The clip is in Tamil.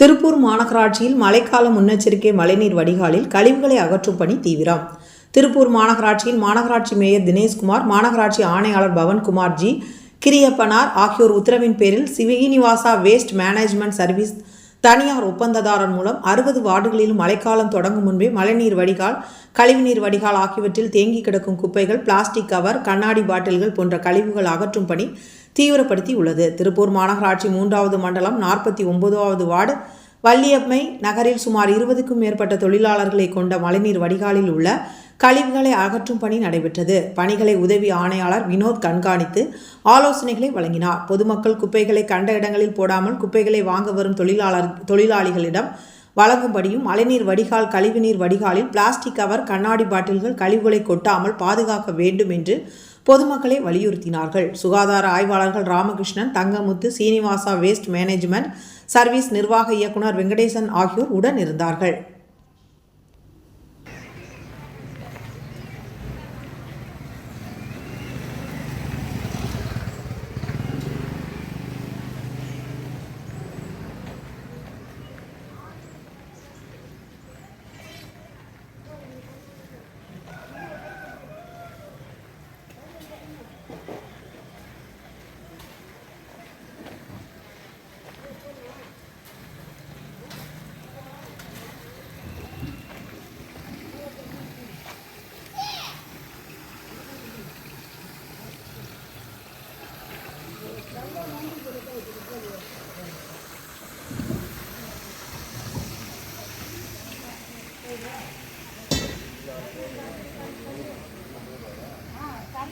திருப்பூர் மாநகராட்சியில் மழைக்கால முன்னெச்சரிக்கை மழைநீர் வடிகாலில் கழிவுகளை அகற்றும் பணி தீவிரம். திருப்பூர் மாநகராட்சியில் மாநகராட்சி மேயர் தினேஷ்குமார் மாநகராட்சி ஆணையாளர் பவன்குமார் ஜி கிரியப்பனார் ஆகியோர் உத்தரவின் பேரில் சிவீனிவாசா வேஸ்ட் மேனேஜ்மெண்ட் சர்வீஸ் தனியார் ஒப்பந்ததாரர் மூலம் அறுபது வார்டுகளிலும் மழைக்காலம் தொடங்கும் முன்பே மழைநீர் வடிகால் கழிவுநீர் வடிகால் ஆகியவற்றில் தேங்கி கிடக்கும் குப்பைகள் பிளாஸ்டிக் கவர் கண்ணாடி பாட்டில்கள் போன்ற கழிவுகள் அகற்றும் பணி தீவிரப்படுத்தி உள்ளது திருப்பூர் மாநகராட்சி மூன்றாவது மண்டலம் நாற்பத்தி ஒன்பதாவது வார்டு வள்ளியம்மை நகரில் சுமார் இருபதுக்கும் மேற்பட்ட தொழிலாளர்களை கொண்ட மழைநீர் வடிகாலில் உள்ள கழிவுகளை அகற்றும் பணி நடைபெற்றது. பணிகளை உதவி ஆணையாளர் வினோத் கண்காணித்து ஆலோசனைகளை வழங்கினார். பொதுமக்கள் குப்பைகளை கண்ட இடங்களில் போடாமல் குப்பைகளை வாங்க வரும் தொழிலாளர் தொழிலாளிகளிடம் வழங்கும்படியும் மழைநீர் வடிகால் கழிவுநீர் வடிகாலில் பிளாஸ்டிக் கவர் கண்ணாடி பாட்டில்கள் கழிவுகளை கொட்டாமல் பாதுகாக்க வேண்டும் என்று பொதுமக்களை வலியுறுத்தினார்கள். சுகாதார ஆய்வாளர்கள் Ramakrishnan Thangamuthu Srinivasa waste management service நிர்வாக இயக்குனர் வெங்கடேசன் ஆகியோர் உடன் இருந்தார்கள். Ah, tá